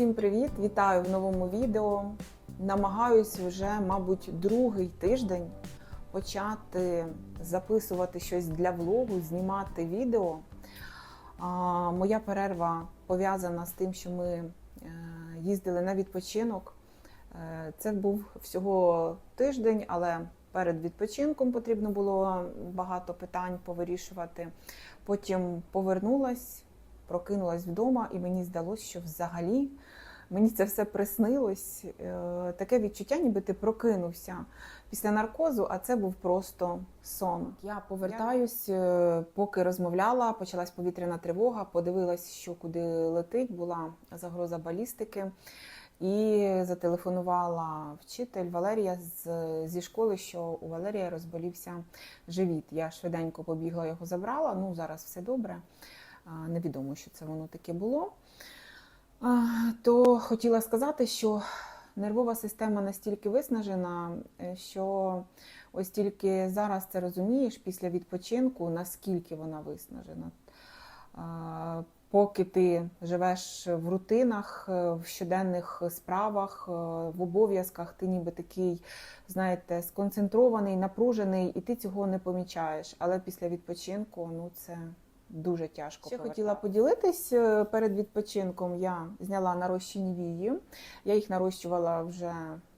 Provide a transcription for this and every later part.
Всім привіт! Вітаю в новому відео. Намагаюсь вже, мабуть, другий тиждень почати записувати щось для влогу, знімати відео. Моя перерва пов'язана з тим, що ми е, їздили на відпочинок. Е, Це був всього тиждень, але перед відпочинком потрібно було багато питань повирішувати. Потім повернулась, прокинулась вдома, і мені здалося, що взагалі мені це все приснилось. Е, Таке відчуття, ніби ти прокинувся після наркозу, а це був просто сон. Я повертаюсь, е, поки розмовляла, почалась повітряна тривога, подивилась, що куди летить, була загроза балістики. І зателефонувала вчитель Валерія з, зі школи, що у Валерія розболівся живіт. Я швиденько побігла його забрала. Ну, зараз все добре. Невідомо, що це воно таке було. То хотіла сказати, що нервова система настільки виснажена, е, що ось тільки зараз це розумієш після відпочинку, наскільки вона виснажена. Поки ти живеш в рутинах, е, в щоденних справах, е, в обов'язках, ти ніби такий, знаєте, сконцентрований, напружений, і ти цього не помічаєш. Але після відпочинку ну це дуже тяжко. Ще хотіла поділитись е, перед відпочинком. Я зняла нарощені вії. Я їх нарощувала вже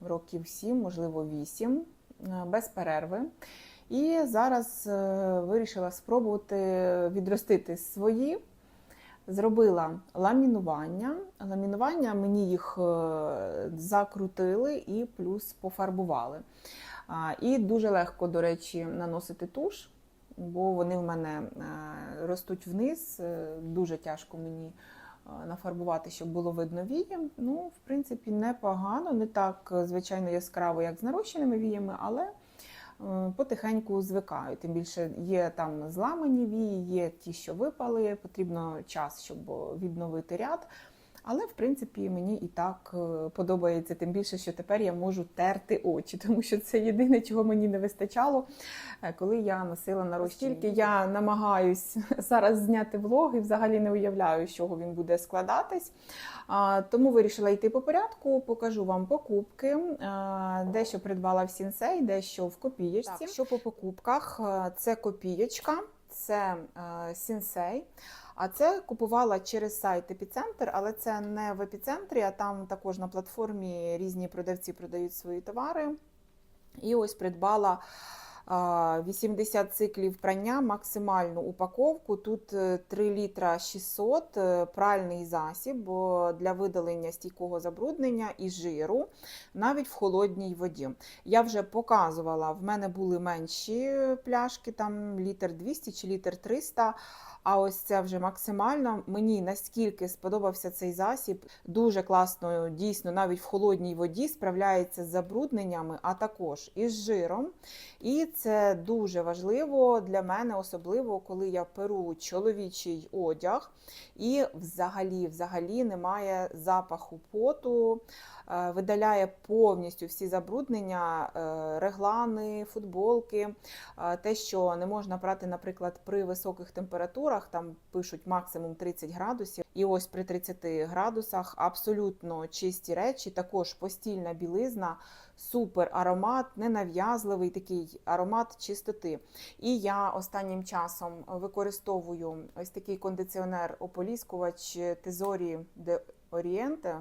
років 7, можливо, 8, без перерви. І зараз е, вирішила спробувати відростити свої. Зробила ламінування. Ламінування мені їх е, закрутили і плюс пофарбували. І дуже легко, до речі, наносити туш, бо вони в мене е, ростуть вниз. Е, Дуже тяжко мені е, нафарбувати, щоб було видно вії. Ну, в принципі, непогано, не так звичайно яскраво, як з нарощеними віями, але потихеньку звикаю. Тим більше є там зламані вії, є ті, що випали. Потрібно час, щоб відновити ряд. Але в принципі мені і так е, подобається, тим більше, що тепер я можу терти очі, тому що це єдине, чого мені не вистачало, е, коли я носила нарощені. Тільки я намагаюсь зараз зняти влог і взагалі не уявляю, з чого він буде складатись. Тому вирішила йти по порядку, покажу вам покупки. А, Дещо придбала в Сінсей, дещо в копієчці. Так, що по покупках? Е, Це копієчка, це е, Сінсей. А це купувала через сайт Епіцентр, але це не в епіцентрі, а там також на платформі різні продавці продають свої товари. І ось придбала а, 80 циклів прання, максимальну упаковку. Тут е, 3 літра 600 е, пральний засіб для видалення стійкого забруднення і жиру, навіть в холодній воді. Я вже показувала, в мене були менші пляшки, там літр 200 чи літр 300. А ось це вже максимально. Мені наскільки сподобався цей засіб, дуже класно, дійсно, навіть в холодній воді справляється з забрудненнями, а також із жиром. І це дуже важливо для мене, особливо коли я перу чоловічий одяг, і взагалі, взагалі немає запаху поту. е, Видаляє повністю всі забруднення, е, реглани, футболки, е, те, що не можна прати, наприклад, при високих температурах, там пишуть максимум 30 градусів, і ось при 30 градусах абсолютно чисті речі, також постільна білизна, супер аромат, ненав'язливий такий аромат чистоти. І я останнім часом використовую ось такий кондиціонер ополіскувач Тезорі Орієнте,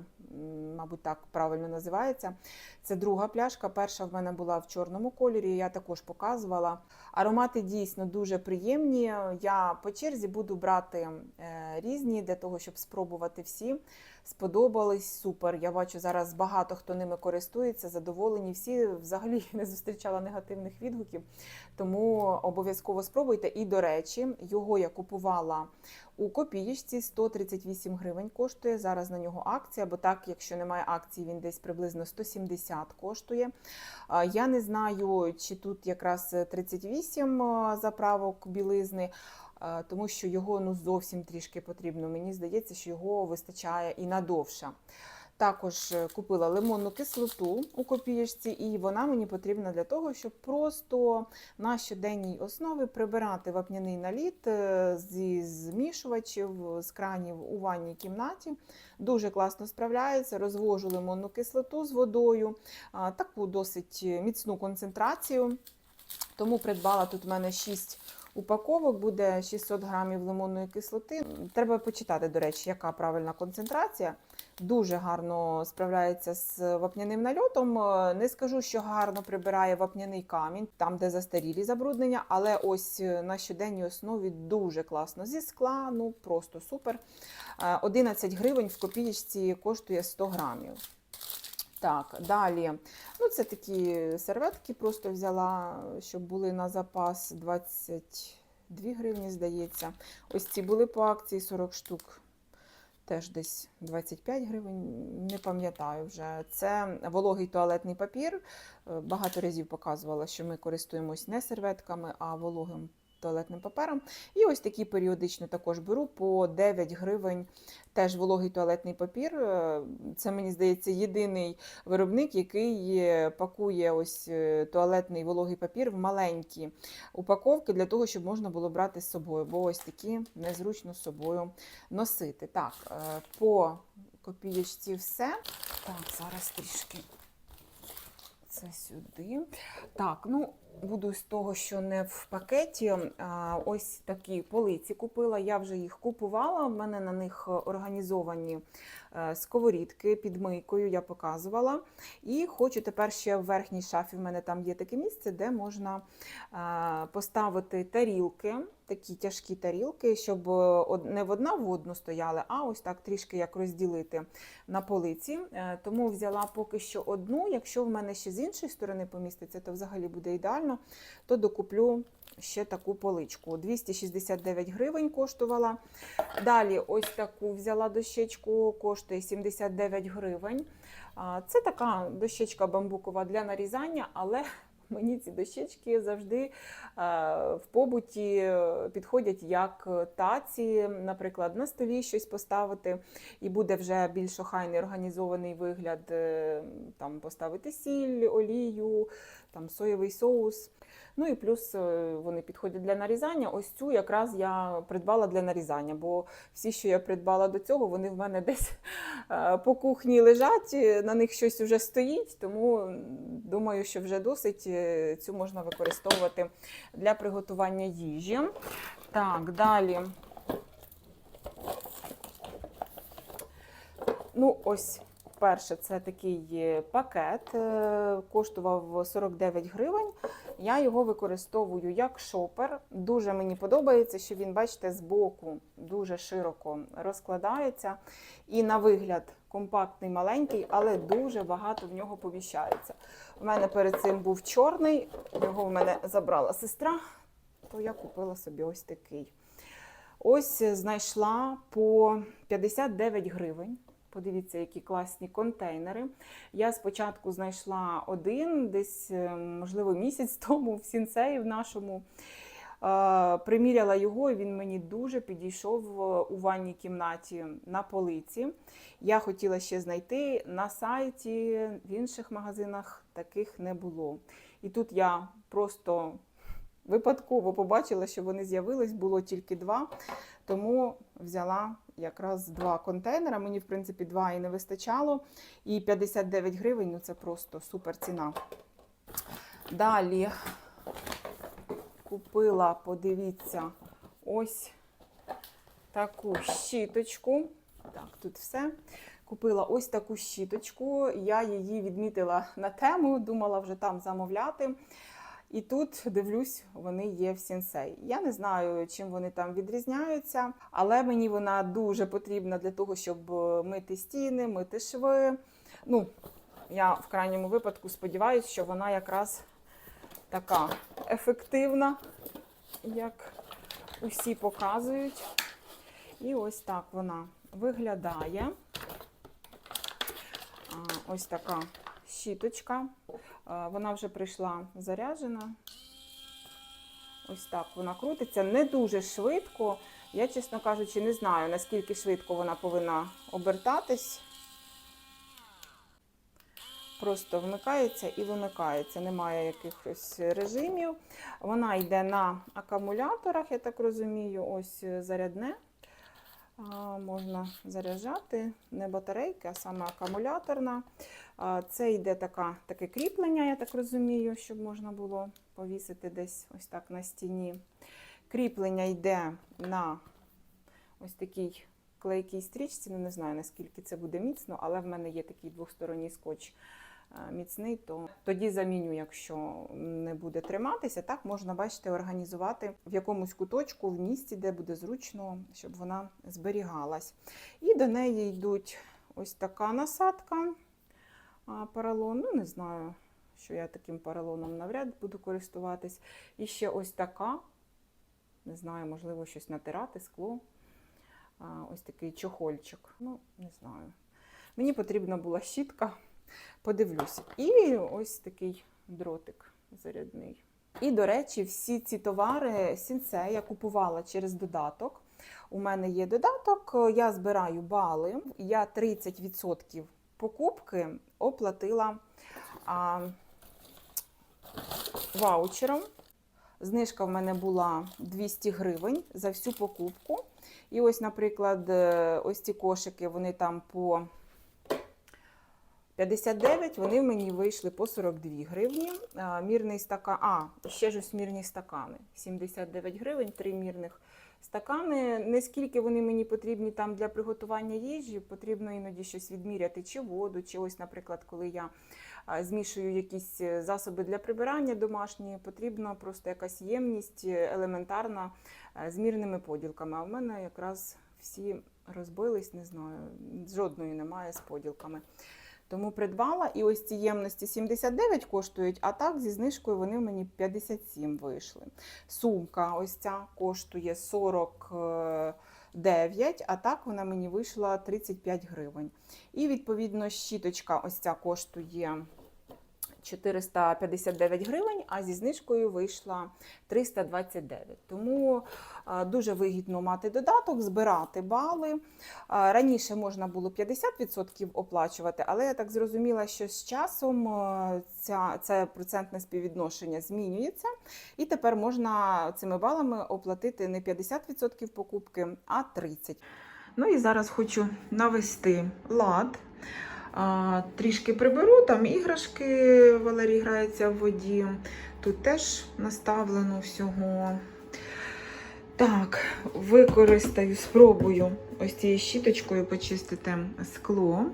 мабуть, так правильно називається. Це друга пляшка. Перша в мене була в чорному кольорі, я також показувала. Аромати дійсно дуже приємні. Я по черзі буду брати е, різні для того, щоб спробувати всі. Сподобались супер. Я бачу зараз багато хто ними користується, задоволені. Всі взагалі не зустрічала негативних відгуків. Тому обов'язково спробуйте. І, до речі, його я купувала у копієчці 138 гривень коштує. Зараз на нього акція, бо так, якщо немає акції, він десь приблизно 170 коштує. Я не знаю, чи тут якраз 38 заправок білизни. Тому що його ну зовсім трішки потрібно. Мені здається, що його вистачає і надовше. Також е, купила лимонну кислоту у копієчці, і вона мені потрібна для того, щоб просто на щоденній основі прибирати вапняний наліт е, зі змішувачів, з кранів у ванній кімнаті. Дуже класно справляється. Розвожу лимонну кислоту з водою, таку досить міцну концентрацію. Тому придбала тут в мене 6 упаковок, буде 600 грамів лимонної кислоти. Треба почитати, до речі, яка правильна концентрація. Дуже гарно справляється з вапняним нальотом. Е, Не скажу, що гарно прибирає вапняний камінь, там, де застарілі забруднення, але ось е, на щоденній основі дуже класно. Зі скла, ну просто супер. Е, 11 гривень в копієчці коштує 100 грамів. Так, далі. Ну, це такі серветки, просто взяла, щоб були на запас 22 гривні, здається. Ось ці були по акції 40 штук. Теж десь 25 гривень, не пам'ятаю вже. Це вологий туалетний папір. Е, Багато разів показувала, що ми користуємось не серветками, а вологим туалетним папером. І ось такі періодично також беру по 9 гривень. Теж вологий туалетний папір. Е, Це мені здається єдиний виробник, який е, пакує ось е, туалетний вологий папір в маленькі упаковки для того, щоб можна було брати з собою, бо ось такі незручно з собою носити. Так, по копієчці все. Так, зараз трішки це сюди. Так, ну буду з того, що не в пакеті. Ось такі полиці купила. Я вже їх купувала. В мене на них організовані е, сковорідки під мийкою, я показувала. І хочу тепер ще в верхній шафі. В мене там є таке місце, де можна е, поставити тарілки, такі тяжкі тарілки, щоб е, не в одна в одну стояли, а ось так трішки як розділити на полиці. Е, Тому взяла поки що одну. Якщо в мене ще з іншої сторони поміститься, то взагалі буде ідеально, то докуплю ще таку поличку. 269 гривень коштувала. Далі ось таку взяла дощечку, коштує 79 гривень. Це така дощечка бамбукова для нарізання, але мені ці дощечки завжди е, в побуті е, підходять як таці, наприклад, на столі щось поставити, і буде вже більш охайний організований вигляд, е, там поставити сіль, олію, там соєвий соус. Ну і плюс е, вони підходять для нарізання. Ось цю якраз я придбала для нарізання, бо всі, що я придбала до цього, вони в мене десь е, по кухні лежать, е, на них щось вже стоїть, тому думаю, що вже досить цю можна використовувати для приготування їжі. Так, далі. Ну, ось перше, це такий е, пакет, е, коштував 49 гривень. Я його використовую як шопер. Дуже мені подобається, що він, бачите, збоку дуже широко розкладається. І на вигляд компактний, маленький, але дуже багато в нього поміщається. У мене перед цим був чорний, його в мене забрала сестра, то я купила собі ось такий. Ось знайшла по 59 гривень. Подивіться, які класні контейнери. Я спочатку знайшла один, десь, е, можливо, місяць тому в сінцеї в нашому. Приміряла його, і він мені дуже підійшов е, у ванній кімнаті на полиці. Я хотіла ще знайти на сайті, в інших магазинах таких не було. І тут я просто випадково побачила, що вони з'явились, було тільки два. Тому взяла якраз два контейнера. Мені, в принципі, два і не вистачало. І 59 гривень ну це просто супер ціна. Далі купила, подивіться, ось таку щіточку. Так, тут все. Купила ось таку щіточку. Я її відмітила на тему, думала вже там замовляти. І тут дивлюсь, вони є в сінсей. Я не знаю, чим вони там відрізняються, але мені вона дуже потрібна для того, щоб е, мити стіни, мити шви. Ну, я в крайньому випадку сподіваюся, що вона якраз така ефективна, як усі показують. І ось так вона виглядає. Ось така щіточка. Вона вже прийшла заряджена. Ось так вона крутиться. Не дуже швидко. Я, чесно кажучи, не знаю, наскільки швидко вона повинна обертатись. просто вмикається і вимикається. Немає якихось режимів. Вона йде на акумуляторах, я так розумію, ось е, зарядне. Можна заряджати не батарейки, а саме акумуляторна. Це йде така, таке кріплення, я так розумію, щоб можна було повісити десь ось так на стіні. Кріплення йде на ось такій клейкій стрічці. Ну, не знаю, наскільки це буде міцно, але в мене є такий двосторонній скотч міцний, то тоді заміню, якщо не буде триматися. Так можна, бачите, організувати в якомусь куточку, в місці, де буде зручно, щоб вона зберігалась. І до неї йдуть ось така насадка. а, Поролон, ну не знаю, що я таким поролоном навряд буду користуватись. І ще ось така, не знаю, можливо, щось натирати, скло. Ось такий чохольчик. Ну, не знаю. Мені потрібна була щітка, подивлюсь. І ось такий дротик зарядний. І, до речі, всі ці товари сінце я купувала через додаток. У мене є додаток, я збираю бали. Я 30% покупки оплатила а, ваучером. Знижка в мене була 200 гривень за всю покупку. І ось, наприклад, е, ось ці кошики, вони там по 59, вони мені вийшли по 42 гривні. Мірний стакан, а, ще ж ось мірні стакани. 79 гривень, три мірних стакани. Наскільки вони мені потрібні там для приготування їжі, потрібно іноді щось відміряти, чи воду, чи ось, наприклад, коли я змішую якісь е, засоби для прибирання домашні, потрібна просто якась ємність е, елементарна е, з мірними поділками. А в мене якраз всі розбились, не знаю, жодної немає з поділками. Тому придбала, і ось ці ємності 79 коштують, а так зі знижкою вони мені 57 вийшли. Сумка ось ця коштує 49, а так вона мені вийшла 35 гривень. І відповідно щіточка ось ця коштує 459 гривень, а зі знижкою вийшла 329. Тому дуже вигідно мати додаток, збирати бали. Раніше можна було 50% оплачувати, але я так зрозуміла, що з часом ця, це процентне співвідношення змінюється. І тепер можна цими балами оплатити не 50% покупки, а 30%. Ну і зараз хочу навести лад. Трішки приберу, там іграшки Валерій грається в воді. Тут теж наставлено всього. Так, використаю, спробую ось цією щіточкою почистити скло.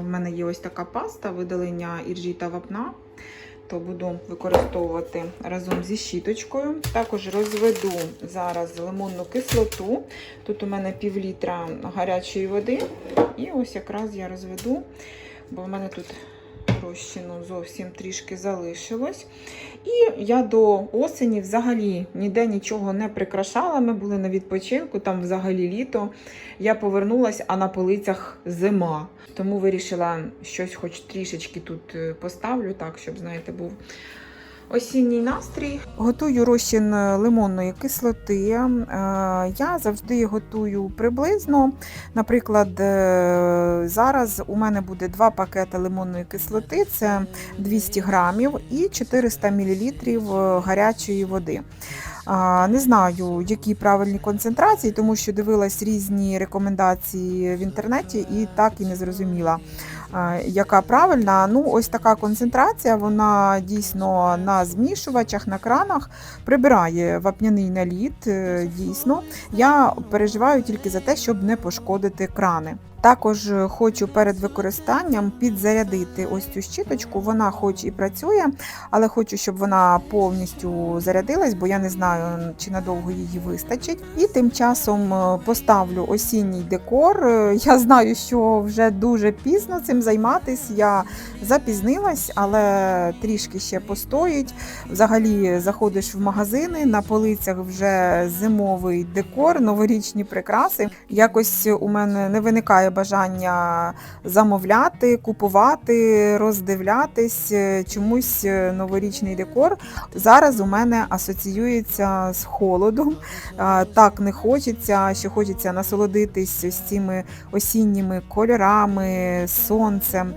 У мене є ось така паста видалення іржі та вапна, то буду використовувати разом зі щіточкою. Також розведу зараз лимонну кислоту. Тут у мене пів літра гарячої води. І ось якраз я розведу, бо в мене тут розчину зовсім трішки залишилось. І я до осені взагалі ніде нічого не прикрашала. Ми були на відпочинку, там взагалі літо. Я повернулась, а на полицях зима. Тому вирішила щось хоч трішечки тут е, поставлю, так, щоб, знаєте, був осінній настрій. Готую розчин лимонної кислоти. Е, Я завжди готую приблизно. Наприклад, е, зараз у мене буде два пакети лимонної кислоти, це 200 грамів і 400 мл гарячої води. Не знаю, які правильні концентрації, тому що дивилась різні рекомендації в інтернеті і так і не зрозуміла, яка правильна. Ну, ось така концентрація, вона дійсно на змішувачах, на кранах прибирає вапняний наліт. е, Дійсно, я переживаю тільки за те, щоб не пошкодити крани. Також хочу перед використанням підзарядити ось цю щіточку. Вона хоч і працює, але хочу, щоб вона повністю зарядилась, бо я не знаю, чи надовго її вистачить. І тим часом е, поставлю осінній декор. Е, Я знаю, що вже дуже пізно цим займатись. Я запізнилась, але трішки ще постоїть. Взагалі заходиш в магазини, на полицях вже зимовий декор, новорічні прикраси. Якось у мене не виникає бажання замовляти, купувати, роздивлятись е, чомусь е, новорічний декор. Зараз у мене асоціюється з холодом. Так не хочеться, що хочеться насолодитись ось цими осінніми кольорами, сонцем.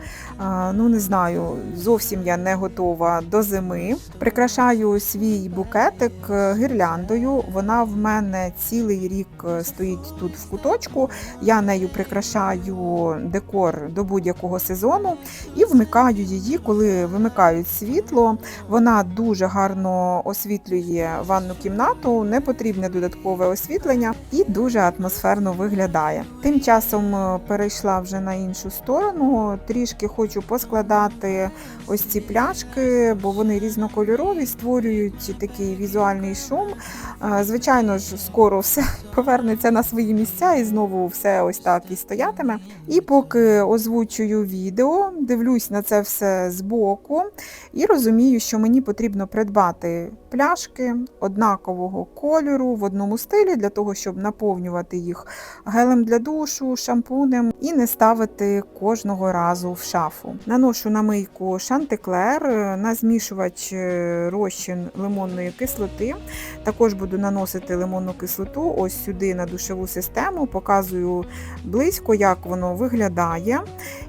Ну не знаю, зовсім я не готова до зими. Прикрашаю свій букетик е, гірляндою. Вона в мене цілий рік е, стоїть тут в куточку. Я нею прикрашаю декор до будь-якого сезону і вмикаю її, коли вимикають світло. Вона дуже гарно освітлює ванну кімнату, не потрібне додаткове освітлення і дуже атмосферно виглядає. Тим часом е, перейшла вже на іншу сторону. Трішки хочу поскладати ось ці пляшки, бо вони різнокольорові, створюють такий візуальний шум. Звичайно ж, скоро все повернеться на свої місця і знову все ось так і стоятиме. І поки озвучую відео, дивлюсь на це все збоку і розумію, що мені потрібно придбати пляшки однакового кольору в одному стилі для того, щоб наповнювати їх гелем для душу, шампунем і не ставити кожного разу в шафу. Наношу на мийку шантиклер е, на змішувач е, розчин лимонної кислоти. Також буду наносити лимонну кислоту ось сюди на душову систему, показую близько, як воно виглядає.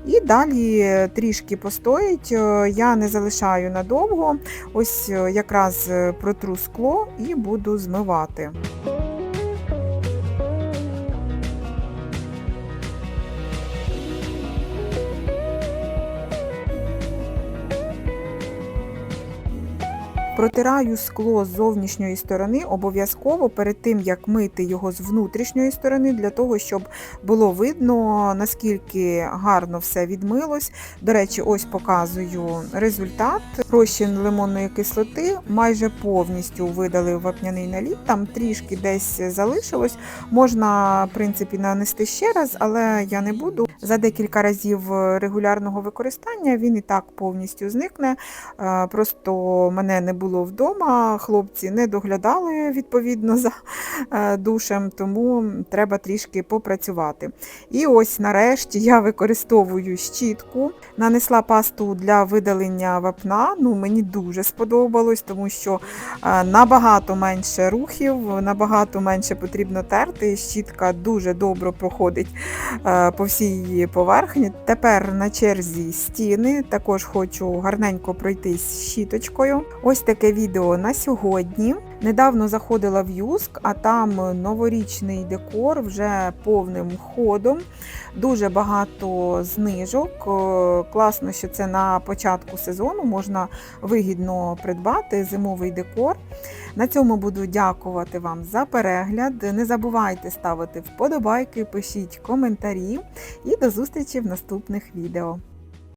І далі трішки постоїть. Е, Я не залишаю надовго. Ось якраз протру скло і буду змивати. Протираю скло з зовнішньої сторони обов'язково перед тим, як мити його з внутрішньої сторони, для того, щоб було видно, наскільки гарно все відмилось. До речі, ось показую результат. Розчин лимонної кислоти майже повністю видали вапняний наліт, там трішки десь залишилось. Можна, в принципі, нанести ще раз, але я не буду. За декілька разів регулярного використання він і так повністю зникне. Е, Просто мене не було вдома, хлопці не доглядали відповідно за е, душем, тому треба трішки попрацювати. І ось нарешті я використовую щітку, нанесла пасту для видалення вапна. Ну, мені дуже сподобалось, тому що е, набагато менше рухів, набагато менше потрібно терти. Щітка дуже добре проходить е, по всій її поверхні. Тепер на черзі стіни. Також хочу гарненько пройтись щіточкою. Ось таке відео на сьогодні. Недавно заходила в Юск, а там новорічний декор вже повним ходом. Дуже багато знижок. Е, Класно, що це на початку сезону можна вигідно придбати зимовий декор. На цьому буду дякувати вам за перегляд. Не забувайте ставити вподобайки, пишіть коментарі і до зустрічі в наступних відео.